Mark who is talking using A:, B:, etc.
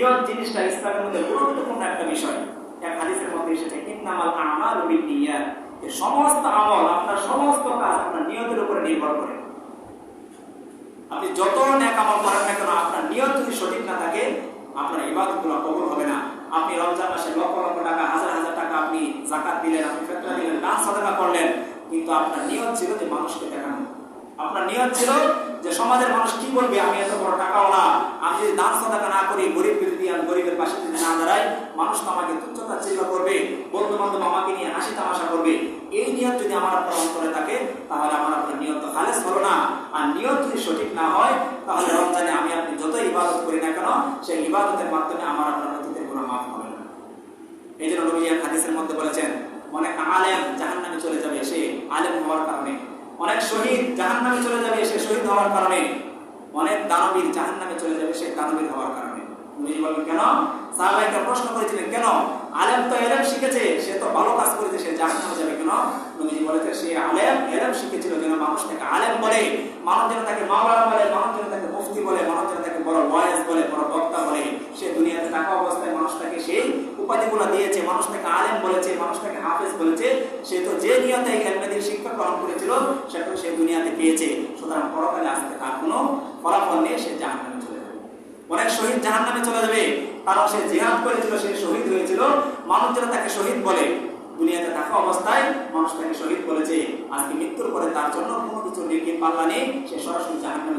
A: নিয়ত জিনিসটা ইসলামের মধ্যে গুরুত্বপূর্ণ একটা বিষয়। আপনি হাজার হাজার টাকা আপনি জাকাত দিলেন, আপনি ফেতরা করলেন, কিন্তু আপনার নিয়ত ছিল যে মানুষকে দেখানো। আপনার নিয়ত ছিল যে সমাজের মানুষ কি বলবে, আমি এত বড় টাকাওয়ালা, আমি যদি না করি বিরোধী আমি গরিবের পাশে যদি না দাঁড়াই মানুষ তো আমাকে তুচ্ছতা চিন্তা করবে বন্ধু বান্ধব আমাকে নিয়ে হাসি তামাশা করবে, এই নিয়ত যদি আমার আপনার অন্তরে থাকে, তাহলে আমার আপনার নিয়ত তো খালেস হলো না। আর নিয়ত যদি সঠিক না হয়, তাহলে রমজানে আমি আপনি যত ইবাদত করি না কেন, সেই ইবাদতের মাধ্যমে আমার আপনার অতীতের কোনো মাফ হবে না। এই জন্য নবী এক হাদিসের মধ্যে বলেছেন, অনেক আলেম জাহান নামে চলে যাবে, সে আলেম হওয়ার কারণে। অনেক শহীদ জাহান নামে চলে যাবে, সে শহীদ হওয়ার কারণে। অনেক দানবীর জাহান নামে চলে যাবে, সে দানবীর হওয়ার কারণে। উনি বলবেন কেন? সাহাবাইকা তো সে তো সে সে সে দুনিয়াতে দিয়েছে, মানুষ আলেম বলেছে, মানুষ তাকে বলেছে, সে তো যে নিয়তে শিক্ষা গ্রহণ করেছিল, সে দুনিয়াতে পেয়েছে। সুতরাং পরকালে আসতে তার কোনো ফলাফল নেই, সে জাহান্নামে শহীদ জাহান নামে চলে যাবে। কারণ সে জিহাদ করেছিল, সে শহীদ হয়েছিল। মানুষ যারা তাকে শহীদ বলে, দুনিয়াতে থাকা অবস্থায় মানুষ তাকে শহীদ বলেছে। আজকে মৃত্যুর পরে তার জন্য কোনো কিছু নির্গিত পাল্লা নেই, সে সরাসরি জাহান